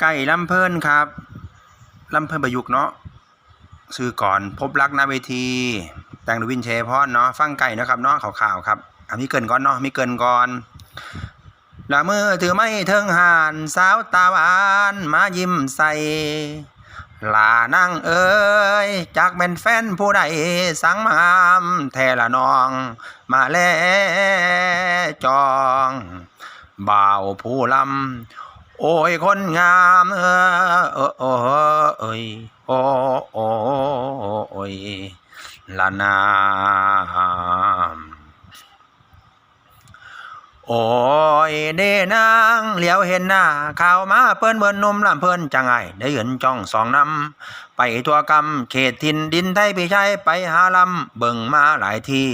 ไก่ลำเพิ่นครับลำเพิ่นประยุกต์เนาะซื้อก่อนพบรักหนาเวที แตงดวินเชยพรเนาะฟังไก่นะครับเนาะข่าวๆครับอมีเกินก่อนเนาะมีเกินก่อนละมือถือไม่เทิงหานสาวตาหวานมายิ้มใส่ลานั่งเอ้ยจากเป็นแฟนผู้ใดสังมามแทละนอง มาแลจอง บ่าวผู้ลำ โอ้ยคนงามเออเออเออเอ้ยโอ้โอ้โอ้ยละนามโอ้ยเดนางเหลียวเห็นหน้าข่าวมาเปิ้นเบิ่นหนมลำเพิ่นจังไงได้เห็นจ้องสองนำไปทัวกำเขตทินดินไทยพี่ชัยไปหาลำเบิ่งมาหลายที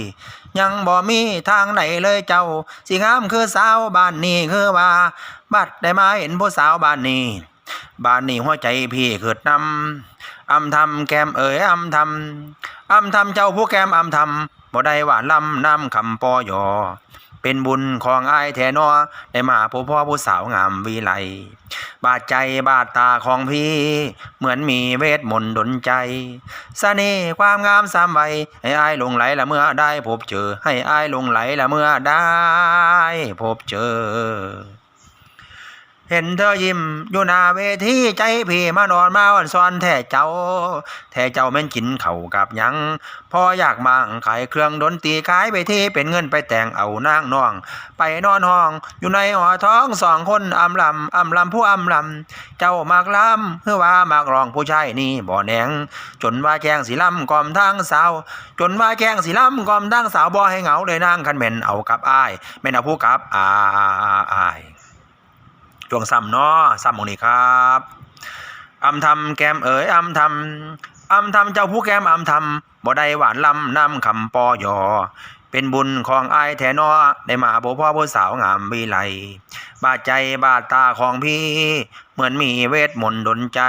ยังบ่มีทางไหนเลยเจ้าสิงามคือสาวบ้านนี้คือว่า บัดได้มาเห็นผู้สาวบ้านนี้บ้านนี้หัวใจพี่เกิดนำอำทำแกมเอ๋ยอำทำอำทำเจ้าผู้แกมอำทำบ่ได้ว่าลำนำคำปอยอ เป็นบุญของอายแทนอได้มาพบพ่อผู้สาวงามวีไล บาดใจบาดตาของพี่ เหมือนมีเวทมนต์ดลใจเสน่ห์ความงามสามวัยให้อายหลงไหลละเมื่อได้พบเจอ ให้อายหลงไหลละเมื่อได้พบเจอ เห็นเธอยิ้มอยู่หน้าเวทีใจพี่มานอนมาวันซ้อนแท้เจ้า แท้เจ้าแม่นกินเข่ากับยังพออยากมั่งขายเครื่องดนตรีขายไปที่เป็นเงินไปแต่งเอานางน้อง ไปนอนห้องอยู่ในหอท้องสองคนอำลำอำลำผู้อำลำเจ้ามากลำเพื่อว่ามากรองผู้ชายนี่บ่แหนงจนว่าแกงสีลำกอมทางสาว จนว่าแกงสีลำกอมทางสาวบ่ให้เหงาเลยนางคันแม่นเอากับอ้ายแม่นเอาผู้กับอาย จวงซ้ำเนาะซ้ำหมองนี้ครับอำทำแกมเอ๋ยอำทำอำทำเจ้าผู้แกมอำทำบ่ได้หวานลำนำคำปอยอ เป็นบุญของอายแทนอได้มาพบพ่อผู้สาวงามวิไลบาดใจบาดตาของพี่ เหมือนมีเวทมนต์ดลใจ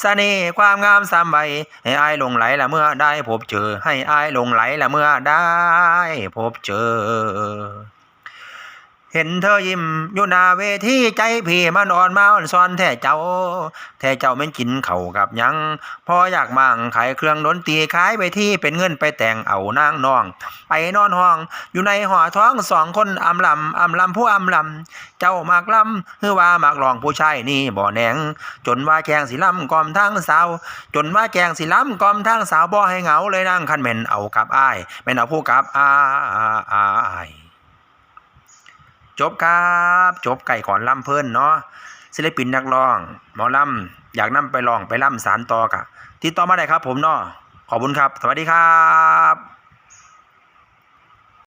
เสน่ห์ความงามสามใบ ให้อายหลงไหลละเมื่อได้พบเจอ ให้อายหลงไหลละเมื่อได้พบเจอ เห็นเธอยิ้มอยู่หน้าเวทีใจพี่มันอนมาอ่อนซ้อนแท้เจ้า แท้เจ้าแม่นกินเข่ากับยังพออยากมั่งขายเครื่องดนตรีขายไปที่เป็นเงินไปแต่งเอานางน้อง ไปนอนห้องอยู่ในหอท้องสองคนอำลำอำลำผู้อำลำเจ้ามากลำคือว่ามากลองผู้ชายนี่บ่แหนง จนว่าแกงสิลำกอมทั้งสาว จนว่าแกงสิลำกอมทั้งสาวบ่ให้เหงาเลยนั่งคันแม่นเอากับอ้ายแม่นเอาผู้กับอ้าย จบครับ จบไก่ก่อนล่ำเพิ่นเนาะศิลปินนักร้องหมอล่ำอยากนํไปลองไปล่ำสารต่อกะที่ต่อมาได้ครับผมเนาะขอบคุณครับ สวัสดีครับ